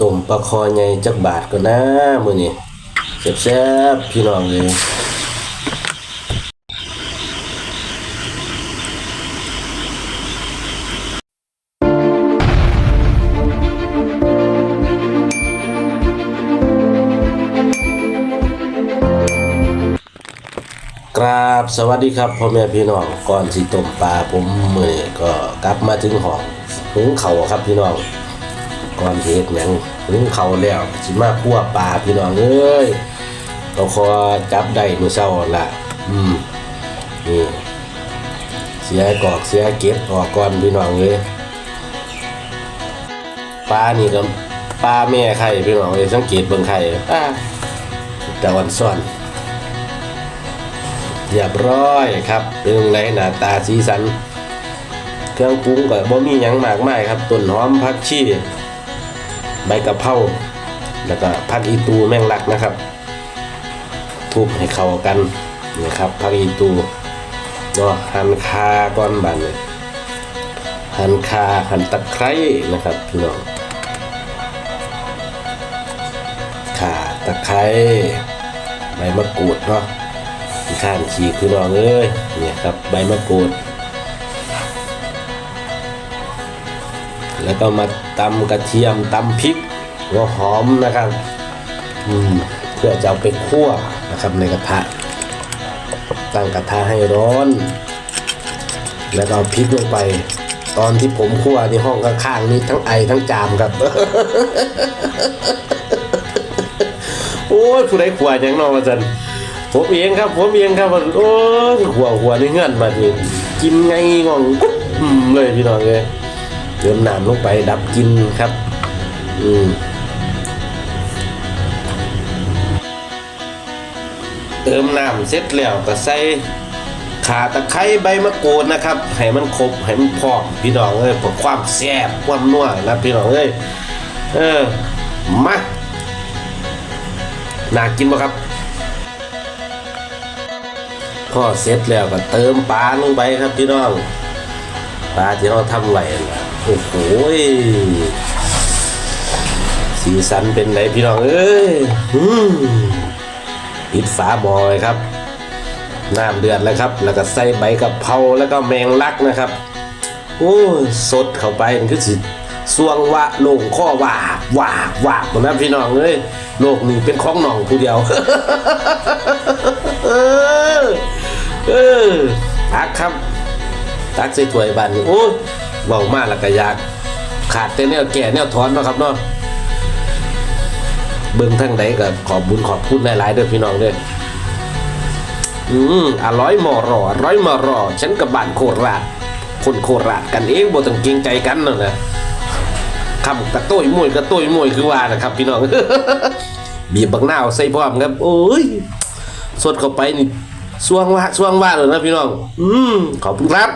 ต้มปลาคอใหญ่จักบาทก็นะมื้อนี้แซ่บๆพี่น้องเลยกราบสวัสดีครับพ่อแม่พี่น้องก่อนสิต้มปลาผมมือก็กลับมาถึงห้องหุงเข้าครับพี่น้อง ก่อนสิเฮ็ดหยังหุงข้าวแล้วสิมาคั่วปลาพี่น้องเอ้ยก็ขอจับได้มื้อเช้าละอืมนี่เสียกอกเสียเก็บออกก่อนพี่น้องเอ้ยปลานี่ก็ปลาแม่ไข่พี่น้องเอ้ยสังเกตเบิ่งไข่อ่าแต่วันซ่อนเรียบร้อยครับเป็นไงหน้าตาสีสัน เครื่องปรุงก็บ่มีหยังมากมายครับต้นหอมผักชี ใบกะเพราแล้วก็ผักอีตูแมงลักนะครับ ทุบให้เข้ากันนี่ครับผักอีตูเนาะหั่นคาก่อนบัดนี้หั่นคาหั่นตะไคร้นะครับพี่น้องข่าตะไคร้ใบมะกรูดเนาะข้างขีดพี่น้องเอ้ยเนี่ยครับใบมะกรูด แล้วก็มาตำกระเทียมตำพริกหัวหอมนะครับเพื่อจะเอาไปคั่วนะครับในกระทะ ตั้งกระทะให้ร้อน แล้วก็เอาพริกลงไป ตอนที่ผมคั่วในห้องข้างๆนี่ทั้งไอทั้งจามครับโอ้ยผู้ใดขวัวยังนอนมาจันผมเองครับ ผมเองครับโอ้ยขัวหัวในเงื่อนมาดิกินไงงองกุ๊บเลยพี่น้องเลย เติมน้ำลงไปดับกลินครับ อืมเติมน้ำเสร็จแล้วก็ใส่ขาตะไคร้ใบมะกรูดนะครับให้มันครบให้มันพร้อมพี่น้องเอ้ยเพื่อความแซ่บความนัวนะพี่น้องเอ้ยเออมาน่ากินป่ครับพอเสร็จแล้วก็เติมปลาลงไปครับพี่น้องปลาที่เราทำไว้นะ โอ้โหสีสันเป็นไหนพี่น้องเอ้ยปิดฝาบอยครับ น้ำเดือดแล้วครับ แล้วก็ใส่ใบกะเพราแล้วก็แมงลักนะครับ โอ้ยสดเข้าไปมันคือสิสวงวะลงข้อว่ากวากวาหมดนะพี่น้องเอ้ยโลกนี้เป็นของหน่องผู้เดียว เออเออตักครับ ตักใส่ถ้วยบันโอ้ เบามากแล้วก็อยากขาดแต่แนวแก่แนวถอนเนาะครับเนาะเบิ่งทั้งใดก็ขอบบุญขอบคุณหลายๆเด้อพี่น้องเด้ออืมอร่อยมอรออร่อยมอรอฉันกับบ้านโคราชคนโคราชกันเองบ่ต้องเกรงใจกันนาะนะคำกระตุ้ยมวยกระตุ้ยมวยคือว่านะครับพี่น้องบีบบักนาใส่พร้อมครับโอ้ยสดเข้าไปนี่สวงว่าสวงว่าเลยนะพี่น้อง อืมขอบคุณครับ